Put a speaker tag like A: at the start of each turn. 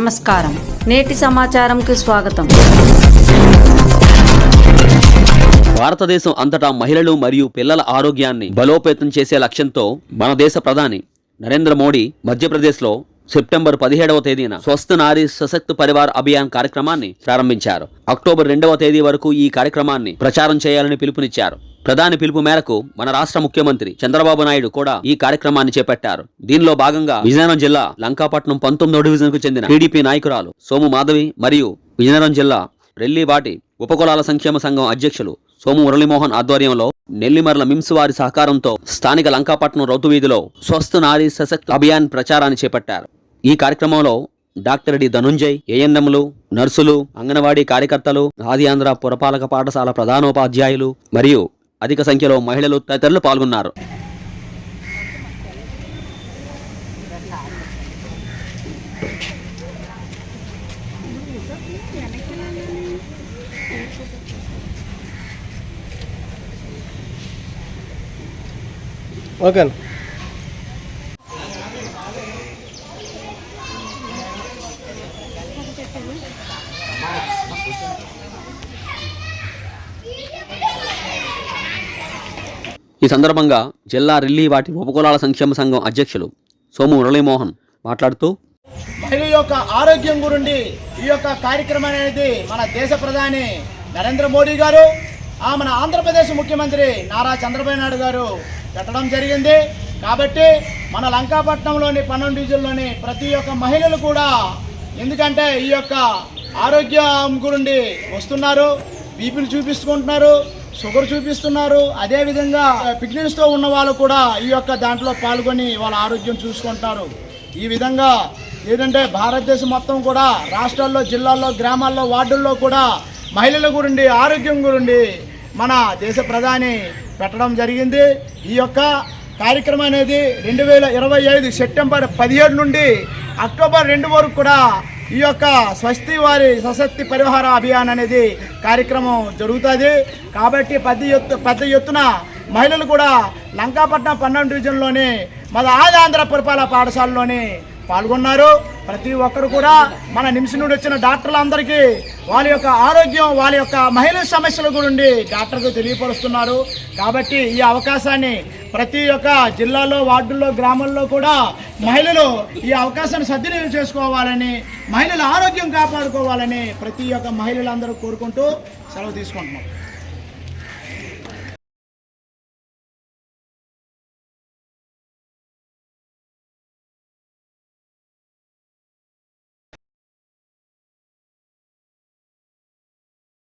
A: నమస్కారం. నేటి సమాచారంకి స్వాగతం.
B: భారతదేశం అంతటా మహిళలు మరియు పిల్లల ఆరోగ్యాన్ని బలోపేతం చేసే లక్ష్యంతో మన దేశ ప్రధాని నరేంద్ర మోడీ మధ్యప్రదేశ్లో సెప్టెంబర్ పదిహేడవ తేదీన స్వస్థ నారీ సశక్త పరివార్ అభియాన్ కార్యక్రమాన్ని ప్రారంభించారు. అక్టోబర్ రెండవ తేదీ వరకు ఈ కార్యక్రమాన్ని ప్రచారం చేయాలని పిలుపునిచ్చారు. ప్రధాని పిలుపు మేరకు మన రాష్ట్ర ముఖ్యమంత్రి చంద్రబాబు నాయుడు కూడా ఈ కార్యక్రమాన్ని చేపట్టారు. దీనిలో భాగంగా విజయనగరం జిల్లా లంకాపట్నం పంతొమ్మిదో డివిజన్కు చెందిన టీడీపీ నాయకురాలు సోము మాధవి మరియు విజయనగరం జిల్లా రెల్లివాటి ఉపకులాల సంక్షేమ సంఘం అధ్యక్షులు సోము మురళీమోహన్ ఆధ్వర్యంలో నెల్లిమర్ల మిమ్స్ వారి సహకారంతో స్థానిక లంకాపట్నం రౌతు వీధిలో స్వస్థ నారీ సశక్త అభియాన్ ప్రచారాన్ని చేపట్టారు. ఈ కార్యక్రమంలో డాక్టర్ డి ధనుంజయ్ ఏఎన్ఎంలు నర్సులు అంగన్వాడీ కార్యకర్తలు ఆది ఆంధ్ర పురపాలక పాఠశాల ప్రధానోపాధ్యాయులు మరియు అధిక సంఖ్యలో మహిళలు తదితరులు పాల్గొన్నారు.
C: ఓకే
B: ఈ సందర్భంగా జిల్లా రిల్లీ వాటి ఉపకులాల సంక్షేమ సంఘం అధ్యక్షులు సోము మురళీమోహన్ మాట్లాడుతూ
D: మహిళ యొక్క ఆరోగ్యం గురించి ఈ యొక్క కార్యక్రమం అనేది మన దేశ ప్రధాని నరేంద్ర మోడీ గారు ఆ మన ఆంధ్రప్రదేశ్ ముఖ్యమంత్రి నారా చంద్రబాబు నాయుడు గారు పెట్టడం జరిగింది. కాబట్టి మన లంకాపట్నంలోని పన్నెండు డీజిల్లోని ప్రతి ఒక్క మహిళలు కూడా ఎందుకంటే ఈ యొక్క ఆరోగ్యం గురించి వస్తున్నారు బీపీలు చూపిస్తుకుంటున్నారు షుగర్ చూపిస్తున్నారు. అదేవిధంగా పిగ్నెన్స్తో ఉన్న వాళ్ళు కూడా ఈ యొక్క దాంట్లో పాల్గొని వాళ్ళ ఆరోగ్యం చూసుకుంటారు. ఈ విధంగా ఏంటంటే భారతదేశం మొత్తం కూడా రాష్ట్రాల్లో జిల్లాల్లో గ్రామాల్లో వార్డుల్లో కూడా మహిళల గురించి ఆరోగ్యం గురించి మన దేశ ప్రధాని పెట్టడం జరిగింది. ఈ యొక్క కార్యక్రమం అనేది రెండు వేల ఇరవై ఐదు సెప్టెంబర్ పదిహేడు నుండి అక్టోబర్ రెండు వరకు కూడా ఈ యొక్క స్వస్తి వారి సశక్తి పరిహార అభియాన్ అనేది కార్యక్రమం జరుగుతుంది. కాబట్టి పెద్ద ఎత్తు పెద్ద ఎత్తున మహిళలు కూడా లంకాపట్నం పన్నెండు డివిజన్లోని మన ఆది ఆంధ్ర పురపాలక పాఠశాలలోని పాల్గొన్నారు. ప్రతి ఒక్కరు కూడా మన నిమిషం నుండి వచ్చిన డాక్టర్లందరికీ వాళ్ళ యొక్క ఆరోగ్యం వాళ్ళ యొక్క మహిళల సమస్యల గురించి డాక్టర్కు తెలియపరుస్తున్నారు. కాబట్టి ఈ అవకాశాన్ని ప్రతి ఒక్క జిల్లాలో వార్డుల్లో గ్రామాల్లో కూడా మహిళలు ఈ అవకాశాన్ని సద్వినియోగం చేసుకోవాలని మహిళల ఆరోగ్యం కాపాడుకోవాలని ప్రతి ఒక్క మహిళలందరూ కోరుకుంటూ సెలవు తీసుకుంటున్నాం.